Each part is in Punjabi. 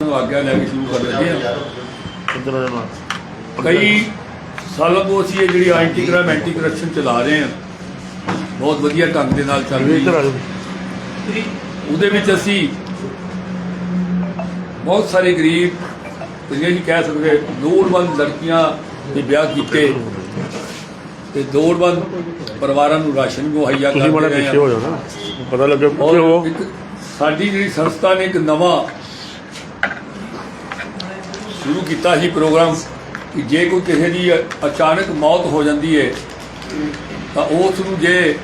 ਆਗਿਆ ਲੈ ਕੇ ਸ਼ੁਰੂ ਕਰ ਆ। ਕਈ ਸਾਲਾਂ ਤੋਂ ਅਸੀਂ ਇਹ ਜਿਹੜੀ ਐਂਟੀ ਕ੍ਰਾਈਮ ਐਂਟੀ ਕਰਪਸ਼ਨ ਚਲਾ ਰਹੇ ਹਾਂ ਬਹੁਤ ਵਧੀਆ ਢੰਗ ਦੇ ਨਾਲ ਚੱਲ ਰਹੀ ਆ। ਹੈ ਉਹਦੇ ਵਿੱਚ ਅਸੀਂ ਬਹੁਤ ਸਾਰੇ ਗਰੀਬ ਇਹ ਨਹੀਂ ਕਹਿ ਸਕਦੇ ਲੋੜਵੰਦ ਲੜਕੀਆਂ ਦੇ ਵਿਆਹ ਕੀਤੇ। ਤੇ ਲੋੜਵੰਦ ਪਰਿਵਾਰਾਂ ਨੂੰ ਰਾਸ਼ਨ ਮੁਹੱਈਆ ਤੁਸੀਂ ਕਰਦੇ ਰਹੇ ਪਤਾ ਲੱਗੇ ਪਿੱਛੇ ਔਰ ਹੋ ਸਾਡੀ ਜਿਹੜੀ ਸੰਸਥਾ ਨੇ ਇੱਕ ਨਵਾਂ ਸ਼ੁਰੂ ਕੀਤਾ ਸੀ ਪ੍ਰੋਗਰਾਮ ਕਿ ਜੇ ਕੋਈ ਕਿਸੇ ਦੀ ਅਚਾਨਕ ਮੌਤ ਹੋ ਜਾਂਦੀ ਹੈ ਤਾਂ ਉਸ ਨੂੰ ਜੇ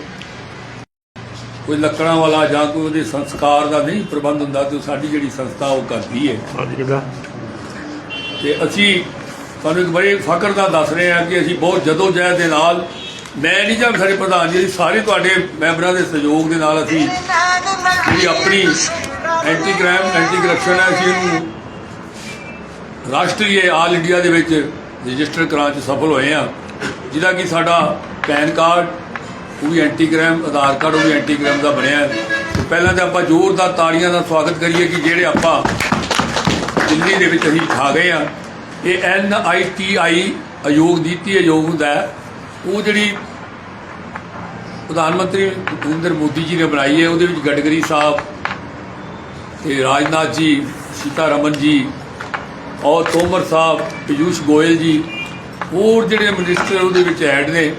ਕੋਈ ਲੱਕੜਾਂ ਵਾਲਾ ਜਾਂ ਕੋਈ ਉਹਦੇ ਸੰਸਕਾਰ ਦਾ ਨਹੀਂ ਪ੍ਰਬੰਧ ਹੁੰਦਾ ਤੇ ਉਹ ਸਾਡੀ ਜਿਹੜੀ ਸੰਸਥਾ ਉਹ ਕਰਦੀ ਹੈ ਤੇ ਅਸੀਂ ਤੁਹਾਨੂੰ ਇੱਕ ਬੜੇ ਫਖਰ ਦਾ ਦੱਸ ਰਹੇ ਹਾਂ ਕਿ ਅਸੀਂ ਬਹੁਤ ਜਦੋਜਹਿਦ ਦੇ ਨਾਲ ਮੈਂ ਨਹੀਂ ਜਾਂ ਸਾਡੇ ਪ੍ਰਧਾਨ ਜੀ ਸਾਰੇ ਤੁਹਾਡੇ ਮੈਂਬਰਾਂ ਦੇ ਸਹਿਯੋਗ ਦੇ ਨਾਲ ਅਸੀਂ ਜਿਹੜੀ ਆਪਣੀ ਐਂਟੀ ਕ੍ਰਾਈਮ ਐਂਟੀ ਕਰਪਸ਼ਨ ਹੈ ਅਸੀਂ ਇਹਨੂੰ ਰਾਸ਼ਟਰੀ ਆਲ ਇੰਡੀਆ ਦੇ ਵਿੱਚ ਰਜਿਸਟਰ ਕਰਾਉਣ 'ਚ ਸਫਲ ਹੋਏ ਆ। ਜਿਹਦਾ ਕਿ ਸਾਡਾ ਪੈਨ ਕਾਰਡ, ਉਹ ਵੀ ਐਂਟੀ ਕ੍ਰਾਈਮ ਆਧਾਰ ਕਾਰਡ ਉਹ ਵੀ ਐਂਟੀ ਕ੍ਰਾਈਮ ਦਾ ਬਣਿਆ ਪਹਿਲਾਂ ਤਾਂ ਆਪਾਂ ਜ਼ੋਰਦਾਰ ਤਾੜੀਆਂ ਦਾ ਸਵਾਗਤ ਕਰੀਏ ਕਿ ਜਿਹੜੇ ਆਪਾਂ ਦਿੱਲੀ ਦੇ ਵਿੱਚ ਅਸੀਂ ਖਾ ਗਏ ਆ, ਇਹ ਐਨ ਆਈ ਟੀ ਆਈ ਆਯੋਗ, ਨੀਤੀ ਆਯੋਗ ਹੁੰਦਾ ਉਹ ਜਿਹੜੀ ਪ੍ਰਧਾਨ ਮੰਤਰੀ ਨਰਿੰਦਰ ਮੋਦੀ ਜੀ ਨੇ ਬਣਾਈ ਹੈ, ਉਹਦੇ ਵਿੱਚ ਗਡਕਰੀ ਸਾਹਿਬ ਤੇ ਰਾਜਨਾਥ ਜੀ, ਸੀਤਾਰਮਨ ਜੀ ਔਰ ਤੋਮਰ ਸਾਹਿਬ, ਪਿਯੂਸ਼ ਗੋਇਲ ਜੀ, ਹੋਰ ਜਿਹੜੇ ਮਿਨਿਸਟਰ ਉਹਦੇ ਵਿੱਚ ਐਡ ਨੇ,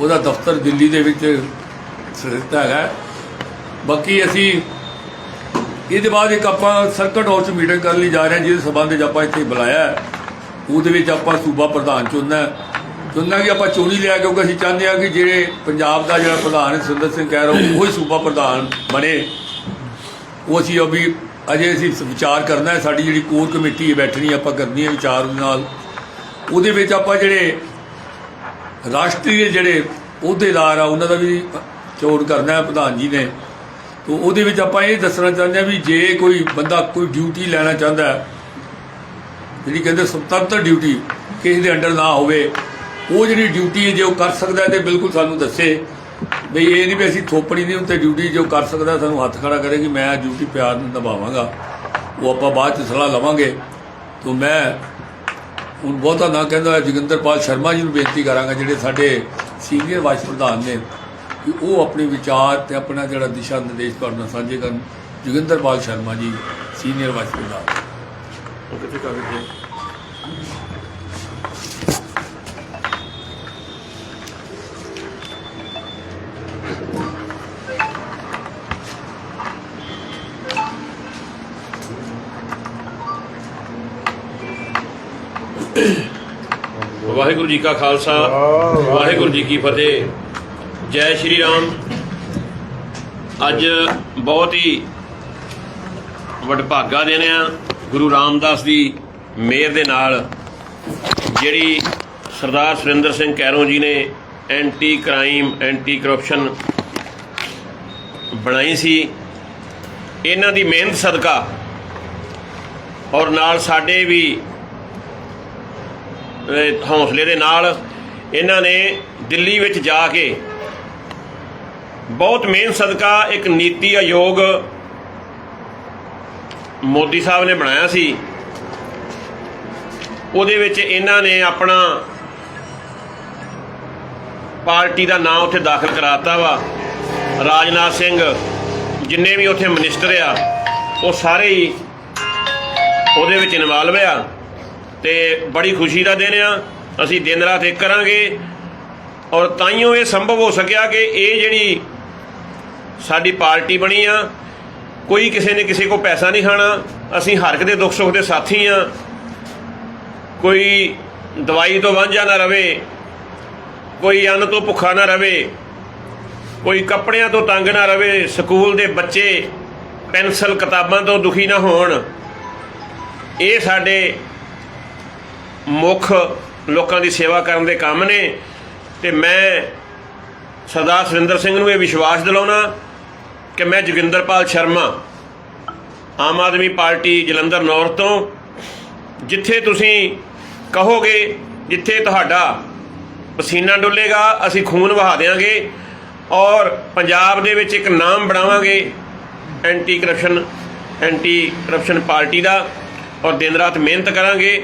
ਉਹਦਾ ਦਫ਼ਤਰ ਦਿੱਲੀ ਦੇ ਵਿੱਚ ਸਥਿਤ ਹੈਗਾ। ਬਾਕੀ ਅਸੀਂ ਇਹਦੇ ਬਾਅਦ ਇੱਕ ਆਪਾਂ ਸਰਕਟ ਹਾਊਸ 'ਚ ਮੀਟਿੰਗ ਕਰਨ ਲਈ ਜਾ ਰਹੇ ਹਾਂ, ਜਿਹਦੇ ਸਬੰਧ ਵਿੱਚ ਆਪਾਂ ਇੱਥੇ ਬੁਲਾਇਆ ਉਹਦੇ ਵਿੱਚ ਆਪਾਂ ਸੂਬਾ ਪ੍ਰਧਾਨ ਚੁਣਨਾ ਚੁਣਨਾ ਕਿ ਆਪਾਂ ਚੋਣੀ ਲਿਆ, ਕਿਉਂਕਿ ਅਸੀਂ ਚਾਹੁੰਦੇ ਹਾਂ ਕਿ ਜਿਹੜੇ ਪੰਜਾਬ ਦਾ ਜਿਹੜਾ ਪ੍ਰਧਾਨ ਹੈ ਸੁੰਦਰ ਸਿੰਘ ਕਹਿ ਰਿਹਾ, ਉਹ ਹੀ ਸੂਬਾ ਪ੍ਰਧਾਨ ਬਣੇ। ਉਹ ਅਸੀਂ ਅਭੀ ਅਜੇ ਅਸੀਂ ਵਿਚਾਰ ਕਰਨਾ ਹੈ, ਸਾਡੀ ਜਿਹੜੀ ਕੋਰ ਕਮੇਟੀ ਹੈ, ਬੈਠਣੀ ਆਪਾਂ ਕਰਨੀ ਹੈ ਵਿਚਾਰ ਦੇ ਨਾਲ। ਉਹਦੇ ਵਿੱਚ ਆਪਾਂ ਜਿਹੜੇ ਰਾਸ਼ਟਰੀ ਜਿਹੜੇ ਅਹੁਦੇਦਾਰ ਆ, ਉਹਨਾਂ ਦਾ ਵੀ ਚੋਣ ਕਰਨਾ ਹੈ, ਪ੍ਰਧਾਨ ਜੀ ਨੇ। ਤੋ ਉਹਦੇ ਵਿੱਚ ਆਪਾਂ ਇਹ ਦੱਸਣਾ ਚਾਹੁੰਦੇ ਆ ਵੀ ਜੇ ਕੋਈ ਬੰਦਾ ਕੋਈ ਡਿਊਟੀ ਲੈਣਾ ਚਾਹੁੰਦਾ ਜਿਹੜੀ ਕਹਿੰਦੇ ਸੁਤੰਤਰ ਡਿਊਟੀ, ਕਿਸੇ ਦੇ ਅੰਡਰ ਨਾ ਹੋਵੇ, ਉਹ ਜਿਹੜੀ ਡਿਊਟੀ ਹੈ, ਜੇ ਉਹ ਕਰ ਸਕਦਾ ਹੈ, ਤੇ ਬਿਲਕੁਲ ਸਾਨੂੰ ਦੱਸੇ। ਬਈ ਇਹ ਨਹੀਂ ਵੀ ਅਸੀਂ ਥੋਪੜੀ ਨਹੀਂ ਉੱਤੇ ਡਿਊਟੀ ਜੋ ਕਰ ਸਕਦਾ, ਸਾਨੂੰ ਹੱਥ ਖੜਾ ਕਰੇਗੀ ਮੈਂ ਡਿਊਟੀ ਪਿਆਰ ਨਾਲ ਨਿਭਾਵਾਂਗਾ। ਉਹ ਆਪਾਂ ਬਾਅਦ ਚ ਸਲਾਹ ਲਵਾਂਗੇ। ਤੋਂ ਮੈਂ ਹੁਣ ਬਹੁਤਾ ਨਾ ਕਹਿੰਦਾ ਹੋਇਆ, ਜੋਗਿੰਦਰਪਾਲ ਸ਼ਰਮਾ ਜੀ ਨੂੰ ਬੇਨਤੀ ਕਰਾਂਗਾ, ਜਿਹੜੇ ਸਾਡੇ ਸੀਨੀਅਰ ਵਾਈਸ ਪ੍ਰਧਾਨ ਨੇ, ਕਿ ਉਹ ਆਪਣੇ ਵਿਚਾਰ ਤੇ ਆਪਣਾ ਜਿਹੜਾ ਦਿਸ਼ਾ ਨਿਰਦੇਸ਼ ਤੁਹਾਡੇ ਨਾਲ ਸਾਂਝੇ ਕਰਨ। ਜੋਗਿੰਦਰਪਾਲ ਸ਼ਰਮਾ ਜੀ ਸੀਨੀਅਰ ਵਾਈਸ ਪ੍ਰਧਾਨ। ਕਿੱਥੇ ਕਰ ਰਹੇ? ਵਾਹਿਗੁਰੂ ਜੀ ਕਾ ਖਾਲਸਾ ਵਾਹਿਗੁਰੂ। ਜੀ ਕੀ ਫਤਿਹ। ਜੈ ਸ਼੍ਰੀ ਰਾਮ। ਅੱਜ ਬਹੁਤ ਹੀ ਵਡਭਾਗਾ ਦਿਨ ਆ। ਗੁਰੂ ਰਾਮਦਾਸ ਦੀ ਮਿਹਰ ਦੇ ਨਾਲ ਜਿਹੜੀ ਸਰਦਾਰ ਸੁਰਿੰਦਰ ਸਿੰਘ ਕੈਰੋਂ ਜੀ ਨੇ ਐਂਟੀ ਕ੍ਰਾਈਮ ਐਂਟੀ ਕਰਪਸ਼ਨ ਬਣਾਈ ਸੀ। ਇਹਨਾਂ ਦੀ ਮਿਹਨਤ ਸਦਕਾ ਔਰ ਨਾਲ ਸਾਡੇ ਵੀ ਹੌਸਲੇ ਦੇ ਨਾਲ ਇਹਨਾਂ ਨੇ ਦਿੱਲੀ ਵਿੱਚ ਜਾ ਕੇ ਬਹੁਤ ਮਿਹਨਤ ਸਦਕਾ ਇੱਕ ਨੀਤੀ ਆਯੋਗ ਮੋਦੀ ਸਾਹਿਬ ਨੇ ਬਣਾਇਆ ਸੀ। ਉਹਦੇ ਵਿੱਚ ਇਹਨਾਂ ਨੇ ਆਪਣਾ ਪਾਰਟੀ ਦਾ ਨਾਮ ਉੱਥੇ ਦਾਖਲ ਕਰਾਤਾ ਵਾ। ਰਾਜਨਾਥ ਸਿੰਘ, ਜਿੰਨੇ ਵੀ ਉੱਥੇ ਮਿਨਿਸਟਰ ਆ, ਉਹ ਸਾਰੇ ਹੀ ਉਹਦੇ ਵਿੱਚ ਇਨਵਾਲਵ ਆ। ਤੇ ਬੜੀ ਖੁਸ਼ੀ ਦਾ ਦਿਨ ਆ। ਅਸੀਂ ਦਿਨ ਰਾਤ ਇੱਕ ਕਰਾਂਗੇ। ਔਰ ਤਾਈਓ ਇਹ ਸੰਭਵ ਹੋ ਸਕਿਆ ਕਿ ਇਹ ਜਿਹੜੀ ਸਾਡੀ ਪਾਰਟੀ ਬਣੀ ਆ, ਕੋਈ ਕਿਸੇ ਨੇ ਕਿਸੇ ਕੋ ਪੈਸਾ ਨਹੀਂ ਖਾਣਾ। ਅਸੀਂ ਹਰ ਇੱਕ ਦੇ ਦੁੱਖ ਸੁੱਖ ਦੇ ਸਾਥੀ ਆ। ਕੋਈ ਦਵਾਈ ਤੋਂ ਵਾਂਝਾ ਨਾ ਰਵੇ। ਕੋਈ ਅੰਨ ਤੋਂ ਭੁੱਖਾ ਨਾ ਰਵੇ। ਕੋਈ ਕੱਪੜਿਆਂ ਤੋਂ ਤੰਗ ਨਾ ਰਵੇ। ਸਕੂਲ ਦੇ ਬੱਚੇ ਪੈਨਸਲ ਕਿਤਾਬਾਂ ਤੋਂ ਦੁਖੀ ਨਾ ਹੋਣ। ਇਹ ਸਾਡੇ ਮੁੱਖ ਲੋਕਾਂ ਦੀ ਸੇਵਾ ਕਰਨ ਦੇ ਕੰਮ ਨੇ ਤੇ ਮੈਂ ਸਰਦਾਰ ਸੁਰਿੰਦਰ ਸਿੰਘ ਨੂੰ ਇਹ ਵਿਸ਼ਵਾਸ ਦਿਲਾਉਣਾ ਕਿ ਮੈਂ ਜੋਗਿੰਦਰਪਾਲ ਸ਼ਰਮਾ ਆਮ ਆਦਮੀ ਪਾਰਟੀ ਜਲੰਧਰ ਨੌਰਥ ਤੋਂ, ਜਿੱਥੇ ਤੁਸੀਂ ਕਹੋਗੇ ਜਿੱਥੇ ਤੁਹਾਡਾ ਪਸੀਨਾ ਡੁੱਲੇਗਾ, ਅਸੀਂ ਖੂਨ ਵਹਾ ਦੇਵਾਂਗੇ ਔਰ ਪੰਜਾਬ ਦੇ ਵਿੱਚ ਇੱਕ ਨਾਮ ਬਣਾਵਾਂਗੇ anti corruption anti corruption party ਦਾ ਔਰ ਦਿਨ ਰਾਤ ਮਿਹਨਤ ਕਰਾਂਗੇ।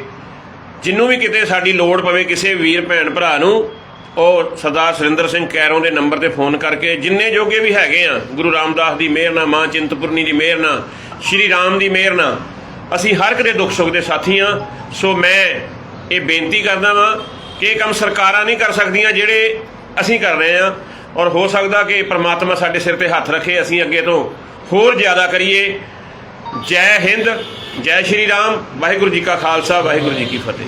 ਜਿੰਨੂੰ ਵੀ ਕਿਤੇ ਸਾਡੀ ਲੋੜ ਪਵੇ ਕਿਸੇ ਵੀਰ ਭੈਣ ਭਰਾ ਨੂੰ, ਉਹ ਸਰਦਾਰ ਸੁਰਿੰਦਰ ਸਿੰਘ ਕੈਰੋਂ ਦੇ ਨੰਬਰ ਤੇ ਫੋਨ ਕਰਕੇ ਜਿੰਨੇ ਜੋਗੇ ਵੀ ਹੈਗੇ ਆ, ਗੁਰੂ ਰਾਮਦਾਸ ਦੀ ਮਿਹਰ ਨਾਲ, ਮਾਂ ਚਿੰਤਪੁਰਨੀ ਦੀ ਮਿਹਰ ਨਾਲ, ਸ਼੍ਰੀ ਰਾਮ ਦੀ ਮਿਹਰ ਨਾਲ, ਅਸੀਂ ਹਰ ਇੱਕ ਦੇ ਦੁੱਖ ਸੁੱਖ ਦੇ ਸਾਥੀ ਆ। ਸੋ ਮੈਂ ਇਹ ਬੇਨਤੀ ਕਰਦਾ ਵਾਂ ਕਿ ਇਹ ਕੰਮ ਸਰਕਾਰਾਂ ਨਹੀਂ ਕਰ ਸਕਦੀਆਂ ਜਿਹੜੇ ਅਸੀਂ ਕਰ ਰਹੇ ਆ। ਔਰ ਹੋ ਸਕਦਾ ਕਿ ਪ੍ਰਮਾਤਮਾ ਸਾਡੇ ਸਿਰ ਤੇ ਹੱਥ ਰੱਖੇ, ਅਸੀਂ ਅੱਗੇ ਤੋਂ ਹੋਰ ਜ਼ਿਆਦਾ ਕਰੀਏ। ਜੈ ਹਿੰਦ। ਜੈ ਸ਼੍ਰੀ ਰਾਮ, ਵਾਹਿਗੁਰੂ ਜੀ ਕਾ ਖਾਲਸਾ, ਵਾਹਿਗੁਰੂ ਜੀ ਕੀ ਫਤਿਹ।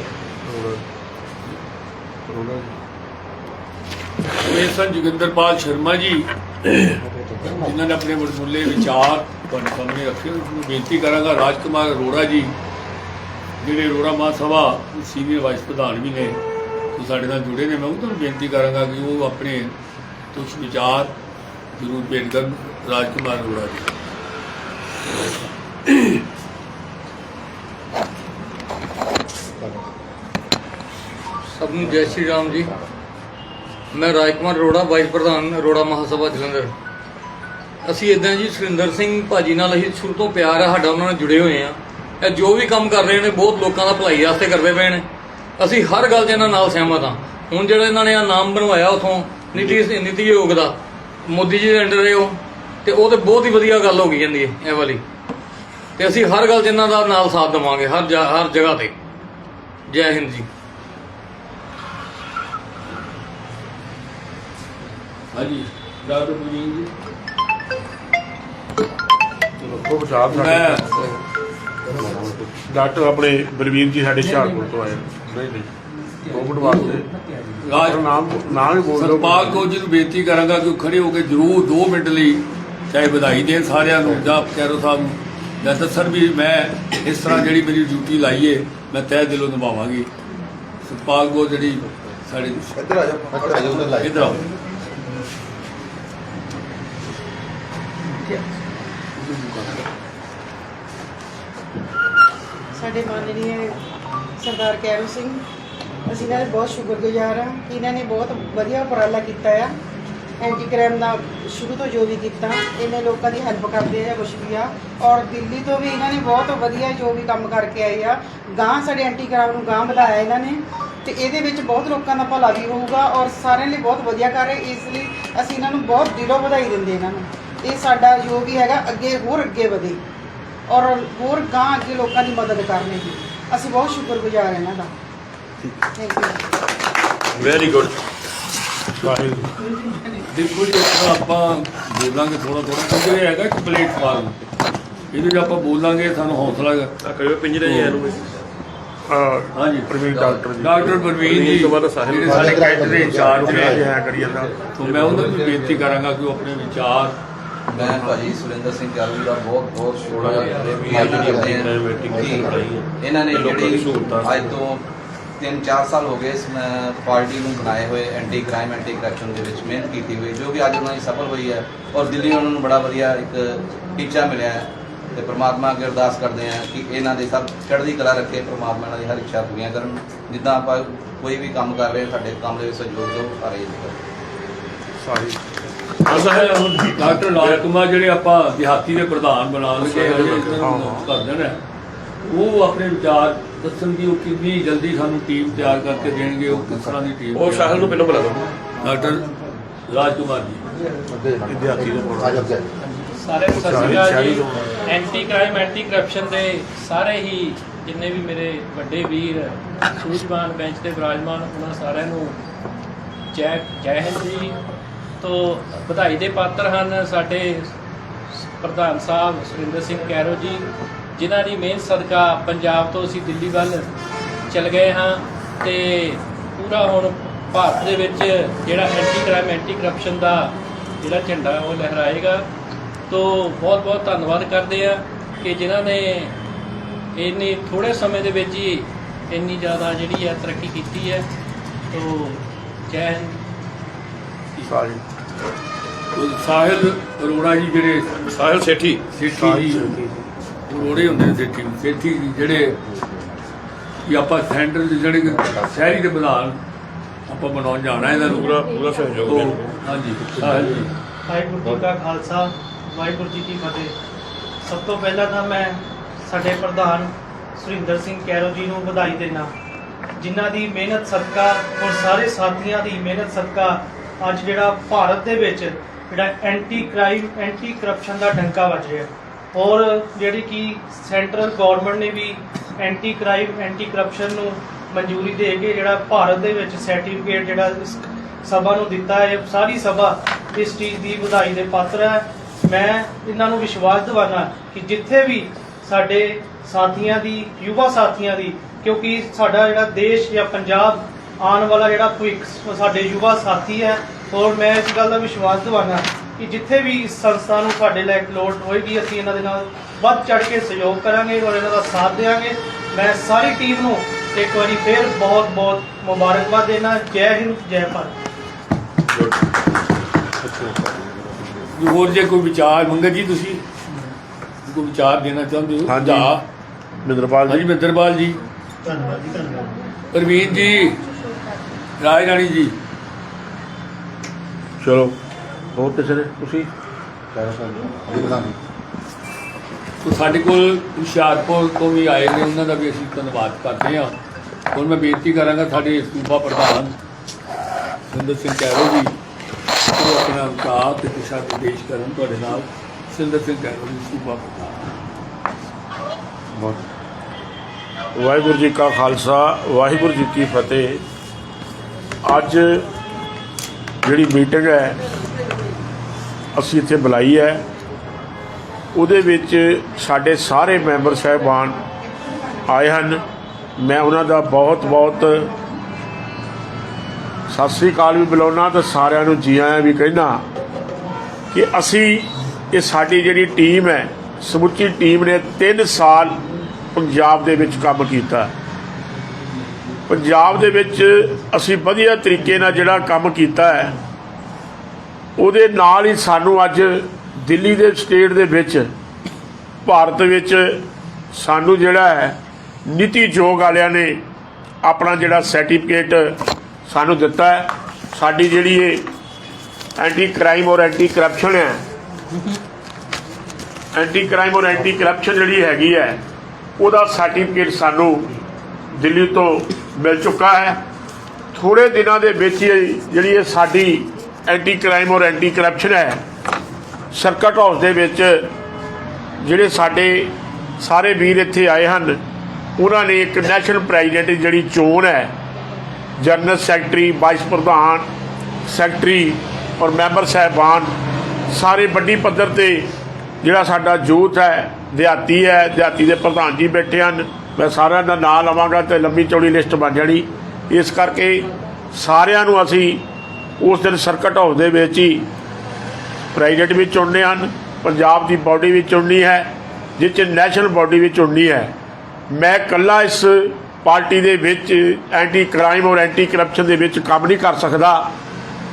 ਇਹ ਸਨ ਜੋਗਿੰਦਰਪਾਲ ਸ਼ਰਮਾ ਜੀ, ਜਿਨ੍ਹਾਂ ਨੇ ਆਪਣੇ ਵਡਮੁੱਲੇ ਵਿਚਾਰ ਤੁਹਾਡੇ ਸਾਹਮਣੇ ਰੱਖੇ। ਉਸ ਨੂੰ ਬੇਨਤੀ ਕਰਾਂਗਾ, ਰਾਜਕੁਮਾਰ ਅਰੋੜਾ ਜੀ, ਜਿਹੜੇ ਅਰੋੜਾ ਮਹਾਂ ਸਭਾ ਸੀਨੀਅਰ ਵਾਈਸ ਪ੍ਰਧਾਨ ਵੀ ਨੇ, ਉਹ ਸਾਡੇ ਨਾਲ ਜੁੜੇ ਨੇ। ਮੈਂ ਉਹਨਾਂ ਨੂੰ ਬੇਨਤੀ ਕਰਾਂਗਾ ਕਿ ਉਹ ਆਪਣੇ ਕੁਝ ਵਿਚਾਰ ਜ਼ਰੂਰ ਭੇਟ ਕਰਨ, ਰਾਜਕੁਮਾਰ ਅਰੋੜਾ ਜੀ। ਨੂੰ ਜੈ ਸ਼੍ਰੀ ਰਾਮ ਜੀ। ਮੈਂ ਰਾਜਕੁਮਾਰ ਅਰੋੜਾ, ਵਾਈਸ ਪ੍ਰਧਾਨ ਅਰੋੜਾ ਮਹਾਸਭਾ ਜਲੰਧਰ। ਅਸੀਂ ਇਦਾਂ ਜੀ, ਸੁਰਿੰਦਰ ਸਿੰਘ ਭਾਜੀ ਨਾਲ ਅਸੀਂ ਸ਼ੁਰੂ ਤੋਂ ਪਿਆਰ ਆ, ਸਾਡਾ ਉਹਨਾਂ ਨਾਲ ਜੁੜੇ ਹੋਏ ਆ। ਇਹ ਜੋ ਵੀ ਕੰਮ ਕਰ ਰਹੇ ਨੇ, ਬਹੁਤ ਲੋਕਾਂ ਦਾ ਭਲਾਈ ਵਾਸਤੇ ਕਰਦੇ ਪਏ ਨੇ। ਅਸੀਂ ਹਰ ਗੱਲ 'ਚ ਇਹਨਾਂ ਨਾਲ ਸਹਿਮਤ ਆ। ਹੁਣ ਜਿਹੜਾ ਇਹਨਾਂ ਨੇ ਆ ਨਾਮ ਬਣਵਾਇਆ ਉਥੋਂ, ਨੀਤੀ ਨੀਤੀ ਆਯੋਗ ਦਾ, ਮੋਦੀ ਜੀ ਦੇ ਅੰਡਰ ਹੈ ਉਹ ਤੇ ਉਹ ਤੇ ਬਹੁਤ ਹੀ ਵਧੀਆ ਗੱਲ ਹੋ ਗਈ ਜਾਂਦੀ ਹੈ, ਇਹ ਵਾਲੀ। ਤੇ ਅਸੀਂ ਹਰ ਗੱਲ 'ਚ ਇਹਨਾਂ ਦਾ ਨਾਲ ਸਾਥ ਦੇਵਾਂਗੇ, ਹਰ ਜਾ- ਹਰ ਜਗ੍ਹਾ ਤੇ। ਜੈ ਹਿੰਦ ਜੀ। ਹਾਂਜੀ ਡਾਕਟਰ ਪੁਜੀਨ ਜੀ। ਉਹ ਬਚਾਅ ਮੈਂ ਸਾਡੇ ਡਾਕਟਰ ਆਪਣੇ ਬਲਵੀਰ ਜੀ ਸਾਡੇ ਹੁਸ਼ਿਆਰਪੁਰ ਤੋਂ ਆਏ ਨਹੀਂ ਨਹੀਂ। ਕੋਵਿਡ ਵਾਸਤੇ। ਰਾਜ ਆਪਣਾ ਨਾਮ ਨਾਮ ਹੀ ਬੋਲ ਦਿਓ। ਜੀ ਨੂੰ ਬੇਨਤੀ ਕਰਾਂਗਾ ਕਿ ਉਹ ਖੜੇ ਹੋ ਕੇ ਜਰੂਰ 2 ਮਿੰਟ ਲਈ ਚਾਹੇ ਵਧਾਈ ਦੇਣ ਸਾਰਿਆਂ ਨੂੰ ਜਾਂ ਕੈਰੋ ਸਾਹਿਬ ਨੂੰ। ਜਾਂ ਦੱਸਣ ਵੀ ਮੈਂ ਇਸ ਤਰ੍ਹਾਂ ਜਿਹੜੀ ਮੇਰੀ ਡਿਊਟੀ ਲਾਈ ਏ ਮੈਂ ਤਹਿ ਦਿਲੋਂ ਨਿਭਾਵਾਂਗੀ। ਸਤਪਾਲ ਕੌਰ ਜਿਹੜੀ ਸਾਡੇ ਇੱਧਰ ਆ ਜਾਓ ਇੱਧਰ ਆ ਜਾਓ ਉਧਰ ਲਾਈਟ ਇਧਰ ਆਓ। ਸਾਡੇ ਮਾਨਨੀय ਸਰਦਾਰ ਕੈਰੋ ਸਿੰਘ। ਅਸੀਂ ਇਹਨਾਂ ਦੇ ਬਹੁਤ ਸ਼ੁਕਰਗੁਜ਼ਾਰ ਹਾਂ ਕਿ ਇਹਨਾਂ ਨੇ ਬਹੁਤ ਵਧੀਆ ਉਪਰਾਲਾ ਕੀਤਾ ਆ। ਐਂਟੀ ਕ੍ਰਾਈਮ ਦਾ ਸ਼ੁਰੂ ਤੋਂ ਜੋ ਵੀ ਕੀਤਾ ਇਹਨੇ ਲੋਕਾਂ ਦੀ ਹੈਲਪ ਕਰਦੇ ਆ ਜਾਂ ਕੁਛ ਵੀ ਆ। ਔਰ ਦਿੱਲੀ ਤੋਂ ਵੀ ਇਹਨਾਂ ਨੇ ਬਹੁਤ ਵਧੀਆ ਜੋ ਵੀ ਕੰਮ ਕਰਕੇ ਆਏ ਆ। ਗਾਂ ਸਾਡੇ ਐਂਟੀ ਕ੍ਰਾਈਮ ਨੂੰ ਗਾਂ ਵਧਾਇਆ ਇਹਨਾਂ ਨੇ। ਤੇ ਇਹਦੇ ਵਿੱਚ ਬਹੁਤ ਲੋਕਾਂ ਦਾ ਭਲਾ ਵੀ ਹੋਊਗਾ ਔਰ ਸਾਰਿਆਂ ਲਈ ਬਹੁਤ ਵਧੀਆ ਕਰ ਰਹੇ। ਇਸ ਲਈ ਅਸੀਂ ਇਹਨਾਂ ਨੂੰ ਬਹੁਤ ਦਿਲੋਂ ਵਧਾਈ ਦਿੰਦੇ ਇਹਨਾਂ ਨੂੰ। ਇਹ ਸਾਡਾ ਜੋ ਵੀ ਹੈਗਾ, ਅੱਗੇ ਹੋਰ ਅੱਗੇ ਵਧੇ। ਔਰ ਹੋਰ ਗਾਂ ਅੱਗੇ ਲੋਕਾਂ ਦੀ ਮਦਦ ਕਰਨੇ ਦੀ। ਅਸੀਂ ਬਹੁਤ ਸ਼ੁਕਰਗੁਜ਼ਾਰ ਹਾਂ ਇਹਨਾਂ ਦਾ। Thank you very good Sahil ਦੇਖੋ ਜੀ ਆਪਾਂ ਬੋਲਾਂਗੇ ਥੋੜਾ ਥੋੜਾ ਕਿਉਂਕਿ ਇਹ ਹੈਗਾ ਇੱਕ ਪਲੇਟਫਾਰਮ ਇਹਦੇ 'ਚ ਆਪਾਂ ਬੋਲਾਂਗੇ ਸਾਨੂੰ ਹੌਸਲਾ ਆ ਕਰਿਓ ਪਿੰਜਰੇ ਜੀ ਇਹਨੂੰ ਹਾਂਜੀ ਪ੍ਰਵੀਨ ਡਾਕਟਰ ਜੀ। ਡਾਕਟਰ ਪ੍ਰਵੀਨ ਜੀ ਤੋਂ ਬਾਅਦ ਸਾਹਿਲ ਜਿਹੜੇ ਸਾਡੇ ਕੈਡਰ ਦੇ ਇੰਚਾਰਜ ਜਿਹੜਾ ਨੇ ਹੈ ਕਰੀ ਜਾਂਦਾ। ਤੋਂ ਮੈਂ ਉਹਨਾਂ ਨੂੰ ਬੇਨਤੀ ਕਰਾਂਗਾ ਕਿ ਉਹ ਆਪਣੇ ਵਿਚਾਰ ਮੈਂ ਭਾਜੀ ਸੁਰਿੰਦਰ ਸਿੰਘ ਚਾਲੂ ਦਾ ਬਹੁਤ ਬਹੁਤ ਥੋੜ੍ਹਾ ਜਿਹਾ ਸ਼ੁਕਰੀਆ। ਕਰਦੇ ਹਾਂ ਮੈਂ meeting ਕਿ ਕਰਾਈ ਹੈ। ਇਹਨਾਂ ਨੇ ਜਿਹੜੀ ਅੱਜ ਤੋਂ 3-4 ਸਾਲ ਹੋ ਗਏ ਇਸ ਪਾਰਟੀ ਨੂੰ ਬਣਾਏ ਹੋਏ ਐਂਟੀ ਕ੍ਰਾਈਮ ਐਂਟੀ ਕਰਪਸ਼ਨ ਦੇ ਵਿੱਚ ਮਿਹਨਤ ਕੀਤੀ ਹੋਈ ਜੋ ਕਿ ਅੱਜ ਉਹਨਾਂ ਦੀ ਸਫਲ ਹੋਈ ਹੈ ਔਰ ਦਿੱਲੀ ਉਹਨਾਂ ਨੂੰ ਬੜਾ ਵਧੀਆ ਇੱਕ ਟੀਚਾ ਮਿਲਿਆ ਹੈ ਤੇ ਪ੍ਰਮਾਤਮਾ ਅੱਗੇ ਅਰਦਾਸ ਕਰਦੇ ਹਾਂ ਕਿ ਇਹਨਾਂ ਦੇ ਸਭ ਚੜ੍ਹਦੀ ਕਲਾ ਰੱਖੇ ਪ੍ਰਮਾਤਮਾ ਇਹਨਾਂ ਦੀ ਹਰ ਇੱਛਾ ਪੂਰੀਆਂ ਕਰਨ। ਜਿੱਦਾਂ ਆਪਾਂ ਕੋਈ ਵੀ ਕੰਮ ਕਰ ਰਹੇ ਸਾਡੇ ਕੰਮ ਦੇ ਵਿੱਚ ਸਹਿਯੋਗ ਦਿਓ ਸਾਰੇ ਜੀ ਸਾਹਿਲ ਡਾਕਟਰ ਰਾਜਕੁਮਾਰ ਜਿਹੜੇ ਆਪਾਂ ਦਿਹਾਤੀ ਦੇ ਪ੍ਰਧਾਨ ਬਣਾ ਲਗੇ ਹਜੇ ਇਹਨਾਂ ਹਾਂ, ਨੂੰ। ਕਰ ਦੇਣਾ ਉਹ ਆਪਣੇ ਵਿਚਾਰ ਦੱਸਣ ਕਿ ਉਹ ਕਿੰਨੀ ਜਲਦੀ ਸਾਨੂੰ ਟੀਮ ਤਿਆਰ ਕਰਕੇ ਦੇਣਗੇ ਉਹ ਕਿਸ ਤਰ੍ਹਾਂ ਦੀ ਟੀਮ ਉਹ ਸਾਹਿਲ ਨੂੰ ਪਹਿਲਾਂ ਬੁਲਾ ਦਿਓ ਡਾਕਟਰ ਰਾਜਕੁਮਾਰ ਜੀ। ਵਿਦਿਆਰਥੀ ਦੇ ਜੀ ਸਾਰੇ ਸਤਿ ਸ਼੍ਰੀ ਅਕਾਲ ਜੀ। ਐਂਟੀ ਕ੍ਰਾਈਮ ਐਂਟੀ ਕਰਪਸ਼ਨ ਦੇ ਸਾਰੇ ਹੀ ਜਿੰਨੇ ਵੀ ਮੇਰੇ ਵੱਡੇ ਵੀਰ ਸੂਝਵਾਨ ਬੈਂਚ ਤੇ ਵਿਰਾਜਮਾਨ ਉਹਨਾਂ ਸਾਰਿਆਂ ਨੂੰ ਜੈ ਜੈ ਹਿੰਦ ਜੀ। ਤੋਂ ਵਧਾਈ ਦੇ ਪਾਤਰ ਹਨ ਸਾਡੇ ਪ੍ਰਧਾਨ ਸਾਹਿਬ ਸੁਰਿੰਦਰ ਸਿੰਘ ਕੈਰੋ ਜੀ, ਜਿਨ੍ਹਾਂ ਦੀ ਮਿਹਨਤ ਸਦਕਾ ਪੰਜਾਬ ਤੋਂ ਅਸੀਂ ਦਿੱਲੀ ਵੱਲ ਚਲ ਗਏ ਹਾਂ ਤੇ ਪੂਰਾ ਹੁਣ ਭਾਰਤ ਦੇ ਵਿੱਚ ਜਿਹੜਾ ਐਂਟੀ ਕ੍ਰਾਈਮ ਐਂਟੀ ਕਰਪਸ਼ਨ ਦਾ ਜਿਹੜਾ ਝੰਡਾ ਉਹ ਲਹਿਰਾਏਗਾ। ਤੋਂ ਬਹੁਤ ਬਹੁਤ ਧੰਨਵਾਦ ਕਰਦੇ ਆ ਕਿ ਜਿਨ੍ਹਾਂ ਨੇ ਇੰਨੇ ਥੋੜੇ ਸਮੇਂ ਦੇ ਵਿੱਚ ਹੀ ਇੰਨੀ ਜ਼ਿਆਦਾ ਜਿਹੜੀ ਹੈ ਤਰੱਕੀ ਕੀਤੀ ਹੈ। ਤੋਂ ਜੈ ਹਿੰਦ। ਸਾਹਿਲ ਉਹ ਸਾਹਿਲ ਅਰੋੜਾ ਜੀ ਜਿਹੜੇ ਸਾਹਿਲ ਸੇਠੀ। ਸੇਠੀ ਜੀ। ਅਰੋੜੇ ਹੁੰਦੇ ਨੇ ਸੇਠੀ ਸੇਠੀ ਜੀ ਜਿਹੜੇ ਵੀ ਆਪਾਂ ਸੈਂਟਰ ਦੇ ਜਿਹੜੇ ਕਿ ਸ਼ਹਿਰੀ ਦੇ ਪ੍ਰਧਾਨ ਆਪਾਂ ਬਣਾਉਣ ਜਾਣਾ ਇਹਨਾਂ ਨੂੰ। ਪੂਰਾ ਪੂਰਾ ਸਹਿਯੋਗ ਤੋਂ ਹਾਂਜੀ ਸਾਹਿਲ ਜੀ। ਵਾਹਿਗੁਰੂ ਜੀ ਕਾ ਖਾਲਸਾ ਵਾਹਿਗੁਰੂ ਜੀ ਕੀ ਫਤਿਹ। ਸਭ ਤੋਂ ਪਹਿਲਾਂ ਤਾਂ ਮੈਂ ਸਾਡੇ ਪ੍ਰਧਾਨ ਸੁਰਿੰਦਰ ਸਿੰਘ ਕੈਰੋ ਜੀ ਨੂੰ ਵਧਾਈ ਦੇਣਾ ਜਿਨ੍ਹਾਂ ਦੀ ਮਿਹਨਤ ਸਦਕਾ ਔਰ ਸਾਰੇ ਸਾਥੀਆਂ ਦੀ ਮਿਹਨਤ ਸਦਕਾ ਅੱਜ ਜਿਹੜਾ ਭਾਰਤ ਦੇ ਵਿੱਚ ਜਿਹੜਾ ਐਂਟੀ ਕ੍ਰਾਈਮ ਐਂਟੀ ਕਰਪਸ਼ਨ ਦਾ ਡੰਕਾ ਵੱਜ ਰਿਹਾ ਔਰ ਜਿਹੜੀ ਕਿ ਸੈਂਟਰਲ ਗਵਰਨਮੈਂਟ ਨੇ ਵੀ ਐਂਟੀ ਕ੍ਰਾਈਮ ਐਂਟੀ ਕਰਪਸ਼ਨ ਨੂੰ ਮਨਜ਼ੂਰੀ ਦੇ ਕੇ ਜਿਹੜਾ ਭਾਰਤ ਦੇ ਵਿੱਚ ਸਰਟੀਫਿਕੇਟ ਜਿਹੜਾ ਇਸ ਸਭਾ ਨੂੰ ਦਿੱਤਾ ਹੈ ਸਾਰੀ ਸਭਾ ਇਸ ਚੀਜ਼ ਦੀ ਵਧਾਈ ਦੇ ਪਾਤਰ ਹੈ। ਮੈਂ ਇਹਨਾਂ ਨੂੰ ਵਿਸ਼ਵਾਸ ਦਿਵਾਉਣਾ ਕਿ ਜਿੱਥੇ ਵੀ ਸਾਡੇ ਸਾਥੀਆਂ ਦੀ, ਯੁਵਾ ਸਾਥੀਆਂ ਦੀ, ਕਿਉਂਕਿ ਸਾਡਾ ਜਿਹੜਾ ਦੇਸ਼ ਜਾਂ ਪੰਜਾਬ ਆਉਣ ਵਾਲਾ ਜਿਹੜਾ ਭਵਿੱਖ ਸਾਡੇ ਯੁਵਾ ਸਾਥੀ ਹੈ ਔਰ ਮੈਂ ਇਸ ਗੱਲ ਦਾ ਵਿਸ਼ਵਾਸ ਦਿਵਾਉਣਾ ਕਿ ਜਿੱਥੇ ਵੀ ਇਸ ਸੰਸਥਾ ਨੂੰ ਸਾਡੇ ਲਈ ਲੋੜ ਹੋਏਗੀ ਅਸੀਂ ਇਹਨਾਂ ਦੇ ਨਾਲ ਵੱਧ ਚੜ ਕੇ ਸਹਿਯੋਗ ਕਰਾਂਗੇ ਔਰ ਇਹਨਾਂ ਦਾ ਸਾਥ ਦੇਵਾਂਗੇ ਮੈਂ ਸਾਰੀ ਟੀਮ ਨੂੰ ਇੱਕ ਵਾਰੀ ਫੇਰ ਬਹੁਤ ਬਹੁਤ ਮੁਬਾਰਕਬਾਦ ਦੇਣਾ। ਜੈ ਹਿੰਦ ਜੈ ਭਾਰਤ। ਹੋਰ ਜੇ ਕੋਈ ਵਿਚਾਰ ਮੰਗਤ ਜੀ ਤੁਸੀਂ ਕੋਈ ਵਿਚਾਰ ਦੇਣਾ ਚਾਹੁੰਦੇ ਹੋ? ਹਾਂਜੀ। ਹਾਂ ਮਿੰਦਰਪਾਲ ਹਾਂਜੀ ਜੀ ਮਿੰਦਰਪਾਲ ਜੀ। ਧੰਨਵਾਦ ਜੀ ਧੰਨਵਾਦ। ਪ੍ਰਵੀਨ ਜੀ। ਰਾਜ ਰਾਣੀ ਜੀ। ਚਲੋ ਹੋਰ ਕਿਸੇ ਨੇ? ਤੁਸੀਂ? ਤੋ ਸਾਡੇ ਕੋਲ ਹੁਸ਼ਿਆਰਪੁਰ ਤੋਂ ਵੀ ਆਏ ਨੇ ਉਹਨਾਂ ਦਾ ਵੀ ਅਸੀਂ ਧੰਨਵਾਦ ਕਰਦੇ ਹਾਂ। ਹੁਣ ਮੈਂ ਬੇਨਤੀ ਕਰਾਂਗਾ ਸਾਡੇ ਸੂਬਾ ਪ੍ਰਧਾਨ ਸਿੰਦਰ ਸਿੰਘ ਕੈਰੋ ਜੀ ਉਹ ਆਪਣਾ ਵਿਚਾਰ ਤੇ ਦਿਸ਼ਾ ਨਿਰਦੇਸ਼ ਕਰਨ ਤੁਹਾਡੇ ਨਾਲ। ਸਿੰਦਰ ਸਿੰਘ ਕੈਰੋ ਜੀ ਸੂਬਾ ਪ੍ਰਧਾਨ। ਵਾਹਿਗੁਰੂ ਜੀ ਕਾ ਖਾਲਸਾ ਵਾਹਿਗੁਰੂ ਜੀ ਕੀ ਫਤਿਹ। ਅੱਜ ਜਿਹੜੀ ਮੀਟਿੰਗ ਹੈ, ਅਸੀਂ ਇੱਥੇ ਬੁਲਾਈ ਹੈ। ਉਹਦੇ ਵਿੱਚ ਸਾਡੇ ਸਾਰੇ ਮੈਂਬਰ ਸਾਹਿਬਾਨ ਆਏ ਹਨ। ਮੈਂ ਉਹਨਾਂ ਦਾ ਬਹੁਤ ਬਹੁਤ ਸਤਿ ਸ੍ਰੀ ਅਕਾਲ ਵੀ ਬੁਲਾਉਣਾ ਤੇ ਸਾਰਿਆਂ ਨੂੰ ਜੀ ਆਇਆਂ ਵੀ ਕਹਿਣਾ ਕਿ ਅਸੀਂ ਇਹ ਸਾਡੀ ਜਿਹੜੀ ਟੀਮ ਹੈ, ਸਮੁੱਚੀ ਟੀਮ ਨੇ 3 ਸਾਲ ਪੰਜਾਬ ਦੇ ਵਿੱਚ ਕੰਮ ਕੀਤਾ। ਪੰਜਾਬ ਦੇ ਵਿੱਚ ਅਸੀਂ ਵਧੀਆ ਤਰੀਕੇ ਨਾਲ ਜਿਹੜਾ ਕੰਮ ਕੀਤਾ ਹੈ, ਉਹਦੇ ਨਾਲ ਹੀ ਸਾਨੂੰ ਅੱਜ ਦਿੱਲੀ ਦੇ ਸਟੇਟ ਦੇ ਵਿੱਚ, ਭਾਰਤ ਵਿੱਚ ਸਾਨੂੰ ਜਿਹੜਾ ਹੈ, ਨੀਤੀ ਯੋਗ ਵਾਲਿਆਂ ਨੇ ਆਪਣਾ ਜਿਹੜਾ ਸਰਟੀਫਿਕੇਟ ਸਾਨੂੰ ਦਿੱਤਾ ਹੈ। ਸਾਡੀ ਜਿਹੜੀ ਇਹ ਐਂਟੀ ਕ੍ਰਾਈਮ ਔਰ ਐਂਟੀ ਕਰਪਸ਼ਨ ਹੈ ਐਂਟੀ ਕ੍ਰਾਈਮ ਔਰ ਐਂਟੀ ਕਰਪਸ਼ਨ ਜਿਹੜੀ ਹੈਗੀ ਹੈ, ਉਹਦਾ ਸਰਟੀਫਿਕੇਟ ਸਾਨੂੰ ਦਿੱਲੀ ਤੋਂ ਮਿਲ ਚੁੱਕਾ ਹੈ। ਥੋੜੇ ਦਿਨਾਂ ਦੇ ਵਿੱਚ ਹੀ ਜਿਹੜੀ ਇਹ ਸਾਡੀ ਐਂਟੀ ਕ੍ਰਾਈਮ ਔਰ ਐਂਟੀ ਕਰਪਸ਼ਨ ਹੈ ਸਰਕਟ ਹਾਊਸ ਦੇ ਵਿੱਚ ਜਿਹੜੇ ਸਾਡੇ ਸਾਰੇ ਵੀਰ ਇੱਥੇ ਆਏ ਹਨ, ਉਹਨਾਂ ਨੇ ਇੱਕ ਨੈਸ਼ਨਲ ਪ੍ਰੈਜ਼ੀਡੈਂਟ ਜਿਹੜੀ ਚੋਣ ਹੈ ਜਨਰਲ ਸੈਕਟਰੀ ਵਾਈਸ ਪ੍ਰਧਾਨ ਸੈਕਟਰੀ ਔਰ ਮੈਂਬਰ ਸਾਹਿਬਾਨ, ਸਾਰੇ ਵੱਡੀ ਪੱਧਰ ਤੇ ਜਿਹੜਾ ਸਾਡਾ ਯੂਥ ਹੈ, ਦਿਹਾਤੀ ਹੈ, ਦਿਹਾਤੀ ਦੇ ਪ੍ਰਧਾਨ ਜੀ ਬੈਠੇ ਹਨ। ਮੈਂ ਸਾਰਿਆਂ ਦਾ ਨਾਂ ਲਵਾਂਗਾ ਤੇ ਲੰਬੀ ਚੌੜੀ ਲਿਸਟ ਬਣ ਜਾਣੀ। ਇਸ ਕਰਕੇ ਸਾਰਿਆਂ ਨੂੰ ਅਸੀਂ ਉਸ ਦਿਨ ਸਰਕਟ ਹਾਊਸ ਦੇ ਵਿੱਚ ਹੀ ਪ੍ਰੈਜ਼ੀਡੈਂਟ ਵੀ ਚੁਣਨੇ ਹਨ, ਪੰਜਾਬ ਦੀ ਬਾਡੀ ਵੀ ਚੁਣਨੀ ਹੈ, ਜਿਸ 'ਚ ਨੈਸ਼ਨਲ ਬਾਡੀ ਵੀ ਚੁਣਨੀ ਹੈ। ਮੈਂ ਇਕੱਲਾ ਇਸ ਪਾਰਟੀ ਦੇ ਵਿੱਚ ਐਂਟੀ ਕ੍ਰਾਈਮ ਔਰ ਐਂਟੀ ਕਰਪਸ਼ਨ ਦੇ ਵਿੱਚ ਕੰਮ ਨਹੀਂ ਕਰ ਸਕਦਾ